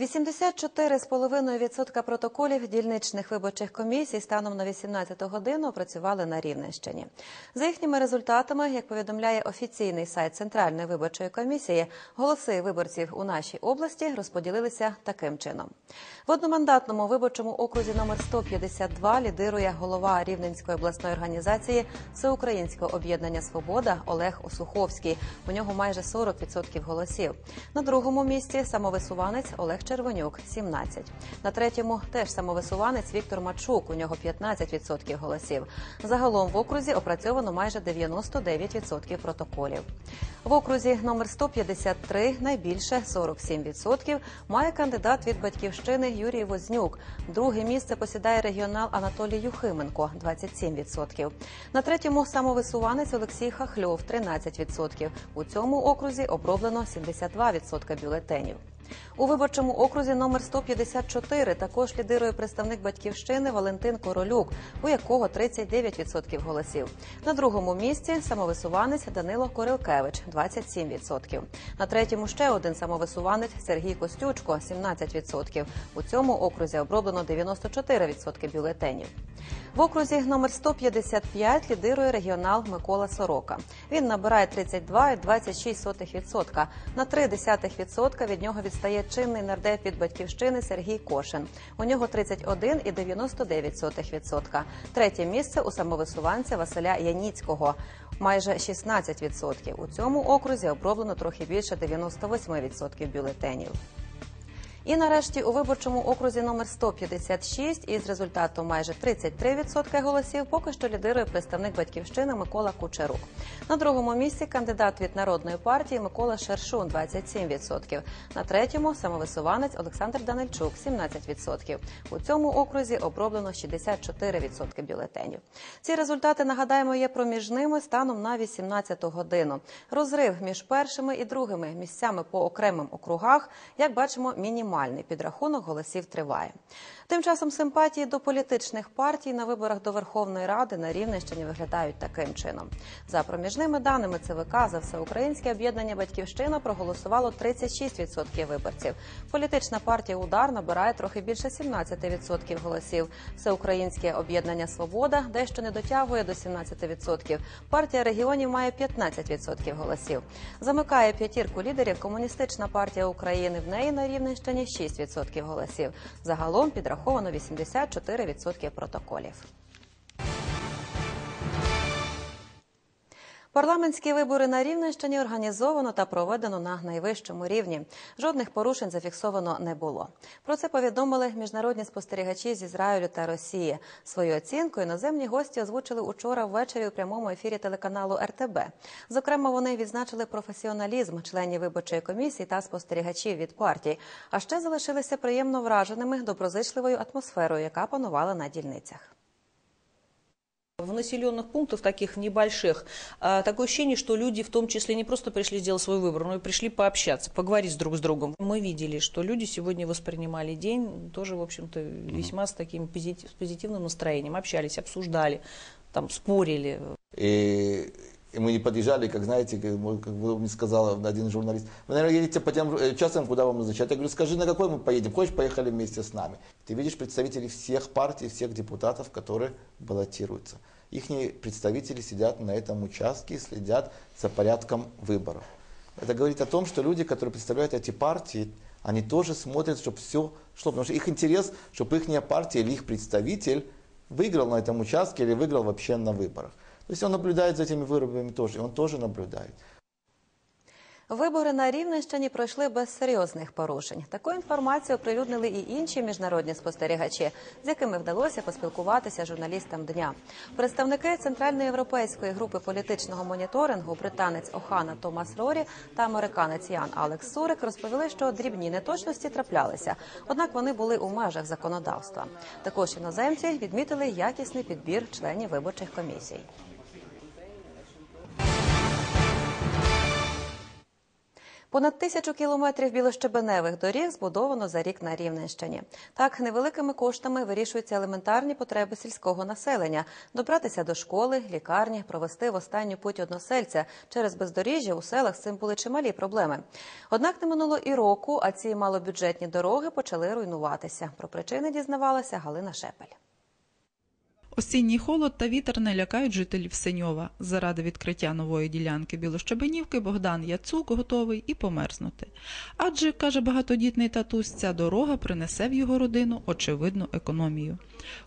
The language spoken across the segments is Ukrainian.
84,5% протоколів дільничних виборчих комісій станом на 18 годину опрацювали на Рівненщині. За їхніми результатами, як повідомляє офіційний сайт Центральної виборчої комісії, голоси виборців у нашій області розподілилися таким чином. В одномандатному виборчому окрузі номер 152 лідирує голова Рівненської обласної організації Всеукраїнського об'єднання Свобода Олег Осуховський. У нього майже 40% голосів. На другому місці самовисуванець Олег Червонюк 17. На третьому теж самовисуванець Віктор Мачук. У нього 15% голосів. Загалом в окрузі опрацьовано майже 99% протоколів. В окрузі номер 153 найбільше 47% має кандидат від батьківщини Юрій Вознюк. Друге місце посідає регіонал Анатолій Юхименко 27%. На третьому самовисуванець Олексій Хахльов 13%. У цьому окрузі оброблено 72% бюлетенів. У виборчому окрузі номер 154 також лідирує представник батьківщини Валентин Королюк, у якого 39% голосів. На другому місці самовисуванець Данило Корилкевич 27%. На третьому ще один самовисуванець Сергій Костючко 17%. У цьому окрузі оброблено 94% бюлетенів. В окрузі номер 155 лідирує регіонал Микола Сорока. Він набирає 32,26%. На 0,3% від нього відстає чинний нардеп від батьківщини Сергій Кошин. У нього 31,99%. Третє місце у самовисуванця Василя Яніцького. Майже 16%. У цьому окрузі оброблено трохи більше 98% бюлетенів. І нарешті у виборчому окрузі номер 156 із результатом майже 33% голосів поки що лідирує представник батьківщини Микола Кучерук. На другому місці кандидат від народної партії Микола Шершун 27%. На третьому самовисуванець Олександр Данильчук 17%. У цьому окрузі оброблено 64% бюлетенів. Ці результати нагадаємо є проміжними станом на 18 годину. Розрив між першими і другими місцями по окремим округах, як бачимо, мінімальний. Мінімальний підрахунок голосів триває. Тим часом симпатії до політичних партій на виборах до Верховної Ради на Рівненщині виглядають таким чином. За проміжними даними ЦВК за всеукраїнське об'єднання Батьківщина проголосувало 36% виборців. Політична партія Удар набирає трохи більше 17% голосів. Всеукраїнське об'єднання Свобода дещо не дотягує до 17%. Партія регіонів має 15% голосів. Замикає п'ятірку лідерів комуністична партія України. В неї на Рівненщині 6% голосів. Загалом підраховано 84% протоколів. Парламентські вибори на Рівненщині організовано та проведено на найвищому рівні. Жодних порушень зафіксовано не було. Про це повідомили міжнародні спостерігачі з Ізраїлю та Росії. Свою оцінку іноземні гості озвучили учора ввечері у прямому ефірі телеканалу РТБ. Зокрема, вони відзначили професіоналізм членів виборчої комісії та спостерігачів від партій. А ще залишилися приємно враженими доброзичливою атмосферою, яка панувала на дільницях. В населенных пунктах таких небольших такое ощущение, что люди в том числе не просто пришли сделать свой выбор, но и пришли пообщаться, поговорить друг с другом. Мы видели, что люди сегодня воспринимали день тоже, в общем-то, весьма с таким позитив, с позитивным настроением, общались, обсуждали, там спорили. И и мы не подъезжали, как знаете, как, как мне сказал один журналист, вы, наверное, едете по тем частям, куда вам назначают. Я говорю, скажи, на какой мы поедем? Хочешь, поехали вместе с нами. Ты видишь представителей всех партий, всех депутатов, которые баллотируются. Их представители сидят на этом участке и следят за порядком выборов. Это говорит о том, что люди, которые представляют эти партии, они тоже смотрят, чтобы все шло. Потому что их интерес, чтобы их партия или их представитель выиграл на этом участке или выиграл вообще на выборах. То есть он наблюдает за этими выборами тоже, и он тоже наблюдает. Вибори на Рівненщині пройшли без серйозних порушень. Таку інформацію оприлюднили і інші міжнародні спостерігачі, з якими вдалося поспілкуватися журналістам дня. Представники центральної європейської групи політичного моніторингу, британець Охана Томас Рорі та американець Ян Алекс Сурик розповіли, що дрібні неточності траплялися однак вони були у межах законодавства. Також іноземці відмітили якісний підбір членів виборчих комісій. Понад тисячу кілометрів білощебеневих доріг збудовано за рік на Рівненщині. Так, невеликими коштами вирішуються елементарні потреби сільського населення: добратися до школи, лікарні, провести в останню путь односельця. Через бездоріжжя у селах з цим були чималі проблеми. Однак не минуло і року, а ці малобюджетні дороги почали руйнуватися. Про причини дізнавалася Галина Шепель. Осінній холод та вітер не лякають жителів Синьова. Заради відкриття нової ділянки Білощебенівки Богдан Яцук готовий і померзнути. Адже, каже багатодітний татусь, ця дорога принесе в його родину очевидну економію.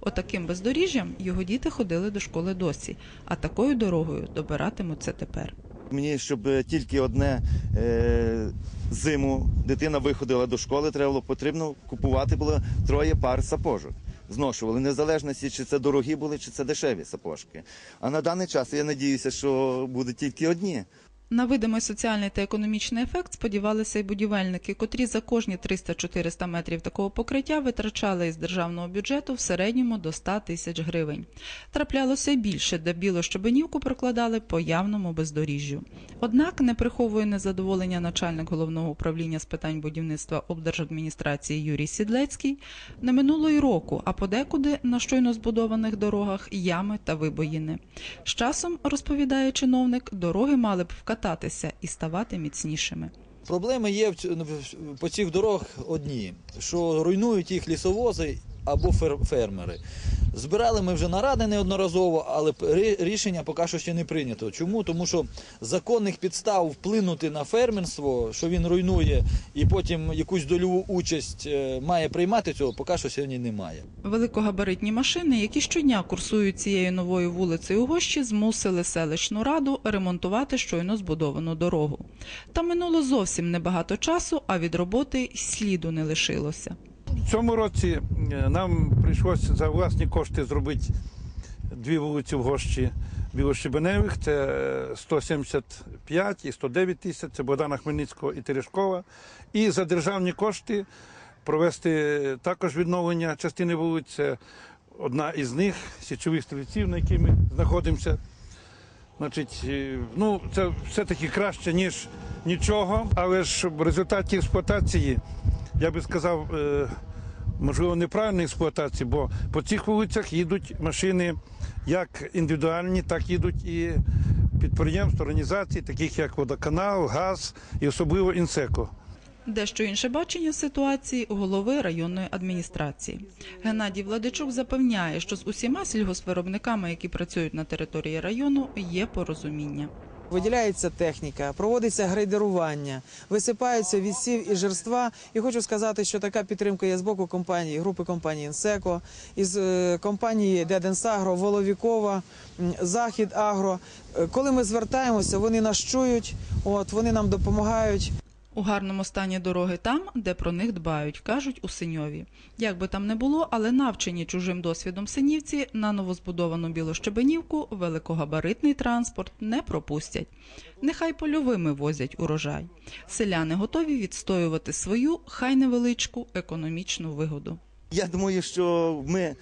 Отаким бездоріжжям його діти ходили до школи досі, а такою дорогою добиратимуться тепер. Мені, щоб е, тільки одне е, зиму дитина виходила до школи, треба було потрібно купувати було троє пар сапожок. Зношували, незалежності, чи це дорогі були, чи це дешеві сапожки. А на даний час я надіюся, що будуть тільки одні. На видимий соціальний та економічний ефект сподівалися й будівельники, котрі за кожні 300-400 метрів такого покриття витрачали із державного бюджету в середньому до 100 тисяч гривень. Траплялося більше, де білощебенівку прокладали по явному бездоріжжю. Однак не приховує незадоволення начальник головного управління з питань будівництва облдержадміністрації Юрій Сідлецький. Не минуло й року, а подекуди на щойно збудованих дорогах ями та вибоїни. З часом, розповідає чиновник, дороги мали б вкататися і ставати міцнішими. Проблеми є по цих дорогах одні, що руйнують їх лісовози або фер- фермери. Збирали ми вже наради неодноразово, але рішення поки що ще не прийнято. Чому? Тому що законних підстав вплинути на фермерство, що він руйнує, і потім якусь дольову участь е, має приймати цього, поки що сьогодні немає. Великогабаритні машини, які щодня курсують цією новою вулицею Гощі, змусили селищну раду ремонтувати щойно збудовану дорогу. Та минуло зовсім небагато часу, а від роботи сліду не лишилося. Цьому році е, нам прийшлося за власні кошти зробити дві вулиці в Гощі Білощебеневих. Це е, 175 і 109 тисяч, це Богдана Хмельницького і Терешкова. І за державні кошти провести також відновлення частини вулиць. Це одна із них, січових стрільців, на якій ми знаходимося. Значить, е, ну, це все-таки краще, ніж нічого, але ж в результаті експлуатації, я би сказав, е, можливо, неправильної експлуатації, бо по цих вулицях їдуть машини як індивідуальні, так їдуть і підприємств, організацій, таких як водоканал, газ і особливо інсеко. Дещо інше бачення ситуації у голови районної адміністрації. Геннадій Владичук запевняє, що з усіма сільгоспвиробниками, які працюють на території району, є порозуміння. Виділяється техніка, проводиться грейдерування, висипаються відсів і жерства. І хочу сказати, що така підтримка є з боку компанії, групи компанії Інсеко, із е, компанії Деденсагро, Воловікова, Захід Агро. Е, Коли ми звертаємося, вони нас чують, от вони нам допомагають. У гарному стані дороги там, де про них дбають, кажуть у Синьові. Як би там не було, але навчені чужим досвідом синівці на новозбудовану білощебенівку великогабаритний транспорт не пропустять. Нехай польовими возять урожай. Селяни готові відстоювати свою, хай невеличку економічну вигоду. Я думаю, що ми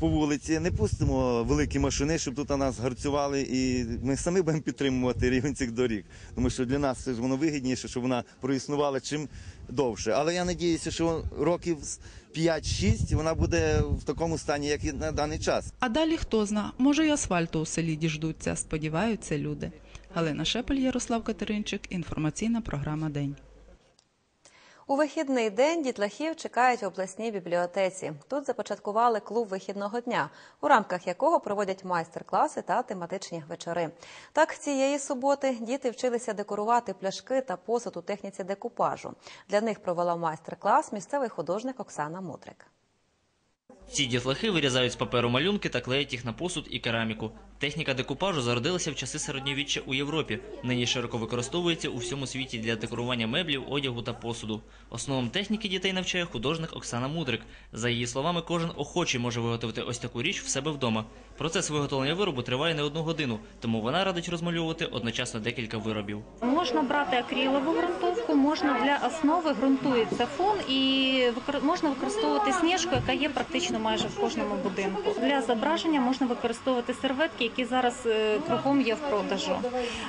по вулиці не пустимо великі машини, щоб тут нас гарцювали, і ми самі будемо підтримувати рівень цих доріг. Тому що для нас це ж воно вигідніше, щоб вона проіснувала чим довше. Але я надіюся, що років з 5-6 вона буде в такому стані, як і на даний час. А далі хто зна, може й асфальту у селі діждуться, сподіваються люди. Галина Шепель, Ярослав Катеринчик, інформаційна програма День. У вихідний день дітлахів чекають в обласній бібліотеці. Тут започаткували клуб вихідного дня, у рамках якого проводять майстер-класи та тематичні вечори. Так, цієї суботи діти вчилися декорувати пляшки та посуд у техніці декупажу. Для них провела майстер-клас місцевий художник Оксана Мудрик. Ці дітлахи вирізають з паперу малюнки та клеять їх на посуд і кераміку. Техніка декупажу зародилася в часи середньовіччя у Європі. Нині широко використовується у всьому світі для декорування меблів, одягу та посуду. Основам техніки дітей навчає художник Оксана Мудрик. За її словами, кожен охочий може виготовити ось таку річ в себе вдома. Процес виготовлення виробу триває не одну годину, тому вона радить розмальовувати одночасно декілька виробів. Можна брати акрилову ґрунтовку спочатку можна для основи ґрунтується фон і можна використовувати сніжку, яка є практично майже в кожному будинку. Для зображення можна використовувати серветки, які зараз е, кругом є в продажу.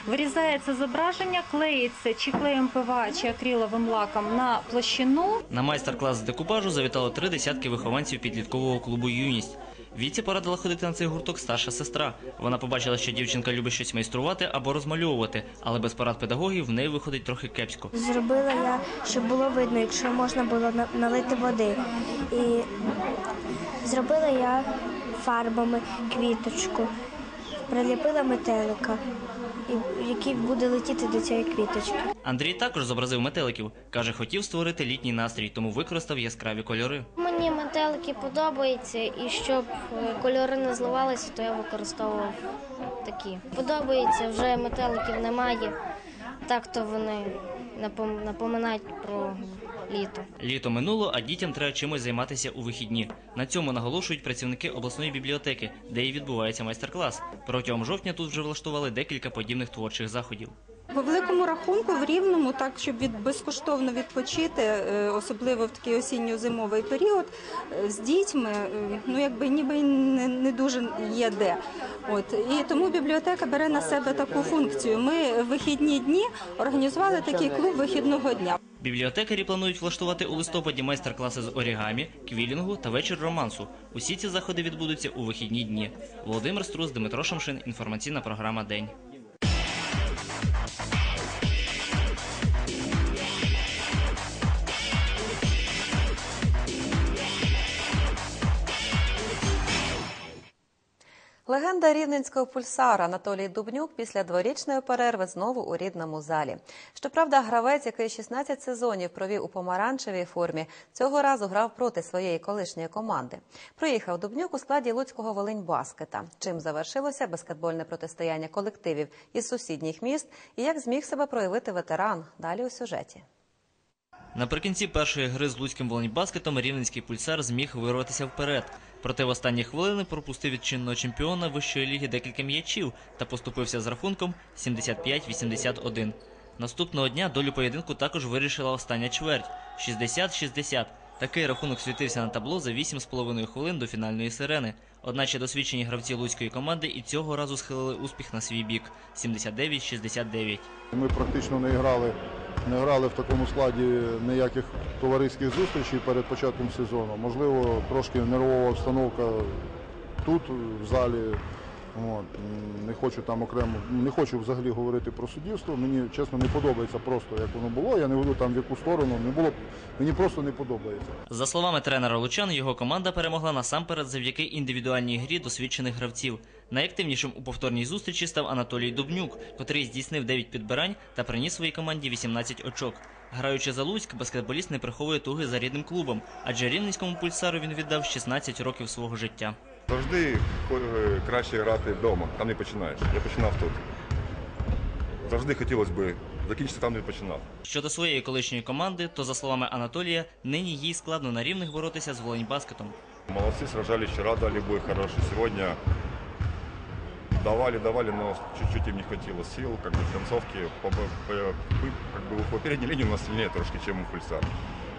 Вирізається зображення, клеїться чи клеєм ПВА, чи акриловим лаком на площину. На майстер-клас з декупажу завітало три десятки вихованців підліткового клубу Юність. Віці порадила ходити на цей гурток старша сестра. Вона побачила, що дівчинка любить щось майструвати або розмальовувати, але без порад педагогів в неї виходить трохи кепсько. Зробила я, щоб було видно, якщо можна було налити води. І зробила я фарбами квіточку, приліпила метелика, який буде летіти до цієї квіточки. Андрій також зобразив метеликів. Каже, хотів створити літній настрій, тому використав яскраві кольори. Мені метелики подобаються, і щоб е, кольори не зливалися, то я використовував такі. Подобається, вже метеликів немає. Так то вони напоминають про літо. Літо минуло, а дітям треба чимось займатися у вихідні. На цьому наголошують працівники обласної бібліотеки, де і відбувається майстер-клас. Протягом жовтня тут вже влаштували декілька подібних творчих заходів. По великому рахунку в рівному, так щоб від безкоштовно відпочити, е, особливо в такий осінньо-зимовий період, е, з дітьми, е, ну якби ніби не, не дуже є де. От і тому бібліотека бере на себе таку функцію. Ми вихідні дні організували такий клуб вихідного дня. Бібліотекарі планують влаштувати у листопаді майстер-класи з орігамі, квілінгу та вечір романсу. Усі ці заходи відбудуться у вихідні дні. Володимир Струс, Дмитро Шамшин. Інформаційна програма День. Легенда рівненського пульсара Анатолій Дубнюк після дворічної перерви знову у рідному залі. Щоправда, гравець, який 16 сезонів провів у помаранчевій формі, цього разу грав проти своєї колишньої команди. Проїхав Дубнюк у складі Луцького Волиньбаскета. Чим завершилося баскетбольне протистояння колективів із сусідніх міст і як зміг себе проявити ветеран? Далі у сюжеті. Наприкінці першої гри з Луцьким волейбаскетом рівненський пульсар зміг вирватися вперед. Проте в останні хвилини пропустив від чинного чемпіона вищої ліги декілька м'ячів та поступився з рахунком 75-81. Наступного дня долю поєдинку також вирішила остання чверть 60-60. Такий рахунок світився на табло за 8,5 хвилин до фінальної сирени. Одначе досвідчені гравці луцької команди і цього разу схилили успіх на свій бік 79-69. Ми практично не грали, не грали в такому складі ніяких товариських зустрічей перед початком сезону. Можливо, трошки нервова обстановка тут, в залі. От. Не хочу там окремо, не хочу взагалі говорити про суддівство. Мені чесно не подобається просто, як воно було. Я не веду там в яку сторону. Не було мені просто не подобається. За словами тренера Лучан, його команда перемогла насамперед завдяки індивідуальній грі досвідчених гравців. Найактивнішим у повторній зустрічі став Анатолій Дубнюк, котрий здійснив 9 підбирань та приніс своїй команді 18 очок. Граючи за Луцьк, баскетболіст не приховує туги за рідним клубом, адже рівненському пульсару він віддав 16 років свого життя. Завжди краще грати вдома, там не починаєш. Я починав тут. Завжди хотілося б закінчити там, де починав. Щодо своєї колишньої команди, то за словами Анатолія, нині їй складно на рівних боротися з волейбаскетом. Молодцы, сражались вчера, дали бой хороший. Сегодня давали, давали, но чуть-чуть им не хватило сил. Как бы в концовке по, по- по- как бы по передней линии у нас сильнее трошки, чем у Пульсар.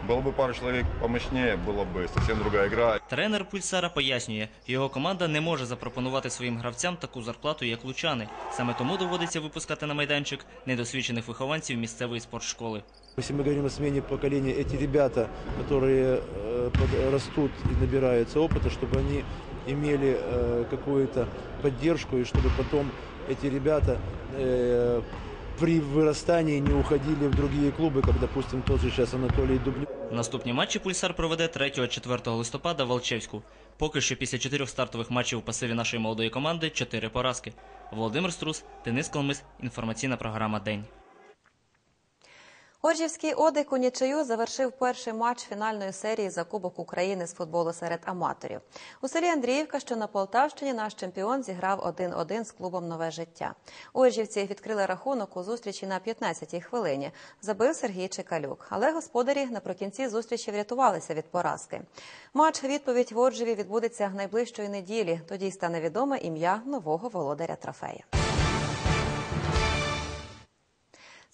Было бы пару человек помощнее, была бы совсем другая игра. Тренер пульсара пояснює, його команда не може запропонувати своїм гравцям таку зарплату, як лучани. Саме тому доводиться випускати на майданчик недосвідчених вихованців місцевої спортшколи. Если мы говорим о смене поколения, эти ребята, которые э, под- растут и набираются опыта, чтобы они имели э, какую-то поддержку и чтобы потом эти ребята э, при вырастании не уходили в другие клубы, как, допустим, тот же сейчас Анатолий Дубнев. Наступні матчі пульсар проведе 3-4 листопада в Алчевську. Поки що після чотирьох стартових матчів у пасиві нашої молодої команди чотири поразки. Володимир Струс, Денис Колмис. Інформаційна програма День. Оржівський Одик у нічию завершив перший матч фінальної серії за Кубок України з футболу серед аматорів. У селі Андріївка, що на Полтавщині, наш чемпіон зіграв 1-1 з клубом Нове життя. Оржівці відкрили рахунок у зустрічі на 15-й хвилині. Забив Сергій Чекалюк. Але господарі наприкінці зустрічі врятувалися від поразки. Матч відповідь в Оржеві відбудеться найближчої неділі. Тоді стане відоме ім'я нового володаря трофея.